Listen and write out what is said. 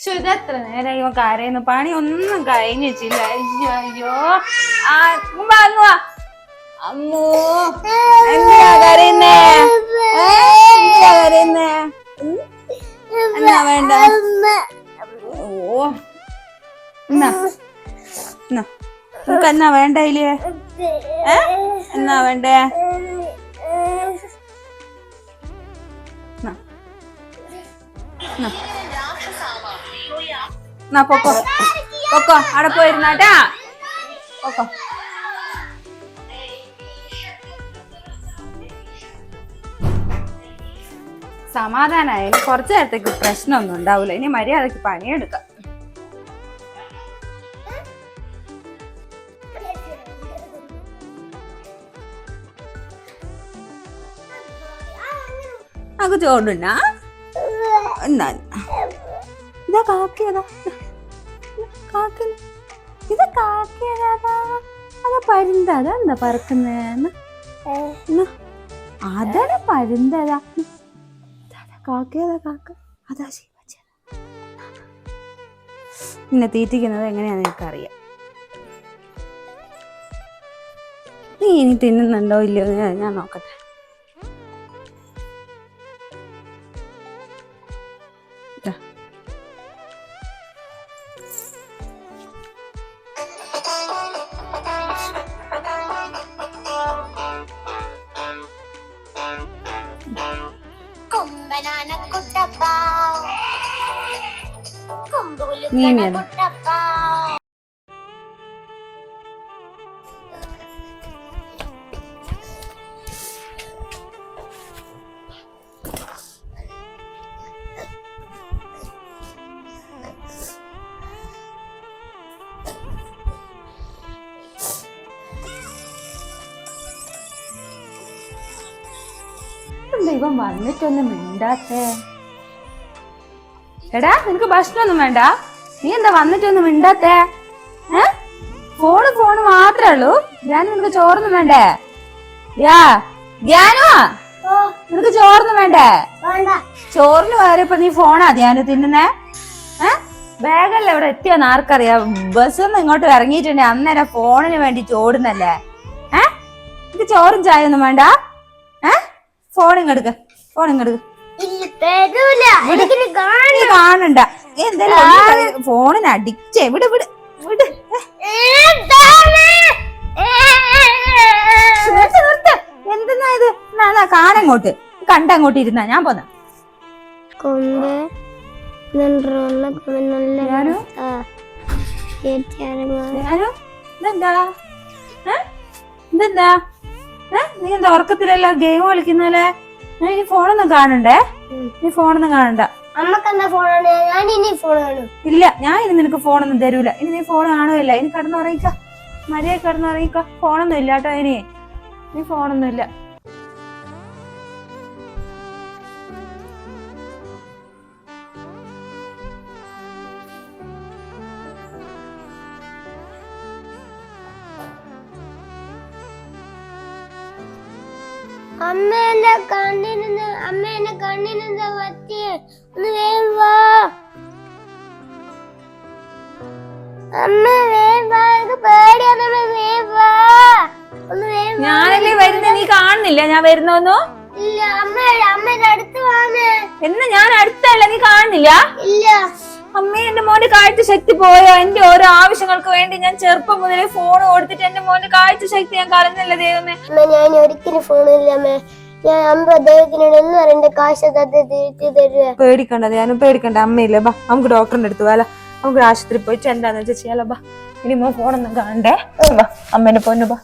ശ്ശോ, എത്ര നേരം ഇവ കരയുന്നു പണി ഒന്നും കഴിഞ്ഞിട്ടില്ല അയ്യോ ആ. അമ്മോ എന്താ കരയുന്നേ എന്താ കരയുന്നേ? എന്നാ വേണ്ട ഓ എന്നാ എന്നാ വേണ്ട ഇല്ലേ എന്നാ വേണ്ടേ. എന്നാ. എന്നാ പൊക്കോ. പൊക്കോ അവിടെ പോയിരുന്നാട്ടാ പൊക്കോ. സമാധാനായാലും കുറച്ചു നേരത്തേക്ക് പ്രശ്നമൊന്നും ഉണ്ടാവില്ല ഇനി മര്യാദയ്ക്ക് പണിയെടുക്കാം. അക്ക് ചോറുണ്ടാ എന്നാ? ഇതാ കാക്കിയതാ കാക്ക ഇത് കാക്കിയതാ അതാ പരുന്ത. എന്താ പറക്കുന്നേ? അതാണ് പരുന്തതാ കാക്കയതാ കാക്ക അതാ ശിവച്ച നിന്നെ തീറ്റിക്കുന്നത് എങ്ങനെയാന്ന് എനിക്കറിയാം. നീ ഇനി തിന്നുന്നുണ്ടോ ഇല്ലയോ ഞാൻ നോക്കട്ടെ. కనగుట్టబ్బా కుంబులు కనగుట్ట എന്താ ഇവൻ വന്നിട്ടൊന്നും മിണ്ടാത്തേ. എടാ നിനക്ക് ഭക്ഷണമൊന്നും വേണ്ട. നീ എന്താ വന്നിട്ടൊന്നും മിണ്ടാത്തേ? ഏ? ഫോണ് ഫോണ് മാത്രമേ ഉള്ളൂ. ഞാൻ നിനക്ക് ചോറൊന്നും വേണ്ടേ? യാ ധ്യാനോ നിനക്ക് ചോറൊന്നും വേണ്ടേ? വേണ്ട. ചോറിന് വേറെ ഇപ്പൊ നീ ഫോണാ ധ്യാനം തിന്നുന്നേ? വേഗല്ലേ ബാഗല്ലേ ഇവിടെ എത്തിയോന്ന് ആർക്കറിയാം. ബസ്സൊന്നും ഇങ്ങോട്ട് ഇറങ്ങിയിട്ടുണ്ടെ. അന്നേരം ഫോണിന് വേണ്ടി ചോടുന്നല്ലേ? ഏ? നിനക്ക് ചോറും ചായ ഒന്നും വേണ്ട? ഫോൺ ഇങ്ങെടുക്ക. ഫോൺ ഇങ്ങെടുക്ക. കാണണ്ട. എന്തായാലും ഫോണിന് അഡിക്റ്റ് എവിടെ വിട് വിട് ഏ, നിർത്ത് നിർത്ത്. എന്തെന്നാ ഇത്? കാണങ്ങോട്ട് കണ്ടങ്ങോട്ട് ഇരുന്നാ. ഞാൻ പോന്ന. ഇതെന്താ? നീ എന്താ ഉറക്കത്തിലല്ല ഗെയിം കളിക്കുന്നല്ലേ? ഞാൻ ഇനി ഫോണൊന്നും കാണണ്ടേ? നീ ഫോണൊന്നും കാണണ്ട. ഞാൻ ഇനി ഫോൺ കാണും. ഇല്ല ഞാൻ ഇനി നിനക്ക് ഫോണൊന്നും തരൂല. ഇനി നീ ഫോൺ കാണുമല്ല ഇനി കിടന്നുറങ്ങിക്ക. മര്യാദ കിടന്നുറങ്ങിക്ക. ഫോണൊന്നും ഇല്ല കേട്ടോ ഇനി. നീ ഫോണൊന്നും ഇല്ല. അമ്മ എന്റെ കണ്ണിന് അമ്മ എന്റെ ഒന്ന് വേഗം വാ. അമ്മ വേഗം വാ. എനിക്ക് പേടിയാണ് അമ്മ വേഗം വാ. ഒന്ന് വേഗം ഞാനല്ലേ വരുന്ന? നീ കാണുന്നില്ല? ഞാൻ വരുന്നോന്നു? ഇല്ല അമ്മ അമ്മയുടെ അടുത്ത് വാമേ എന്ന് ഞാൻ അടുത്തല്ല നീ കാണുന്നില്ല? ഇല്ല. അമ്മേ എന്റെ മോന്റെ കാഴ്ച ശക്തി പോയോ എന്റെ ഓരോ ആവശ്യങ്ങൾക്ക് വേണ്ടി ഞാൻ ചെറുപ്പം മുതലേ ഫോൺ കൊടുത്തിട്ട് എന്റെ മോന്റെ ശക്തി ഞാൻ കളഞ്ഞല്ല ദൈവമേ ഞാൻ ഒരിക്കലും ഫോണില്ല അമ്മ. ഞാൻ അമ്പ ദൈവത്തിനോട് എന്ന് പറയണ്ട കാശ് തത്ത് തിരിച്ചു തരുക പേടിക്കണ്ട ഞാനും പേടിക്കണ്ട അമ്മയില്ലേ ബാ. നമുക്ക് ഡോക്ടറിന്റെ അടുത്ത് പോയാലോ നമുക്ക് ആശുപത്രി പോയിട്ട് എന്താന്ന് വെച്ചാൽ ചെയ്യാലോ ബാ. ഇനി മോ ഫോണൊന്നും കാണണ്ടേ? ബാ അമ്മേനെ പൊന്നു ബാ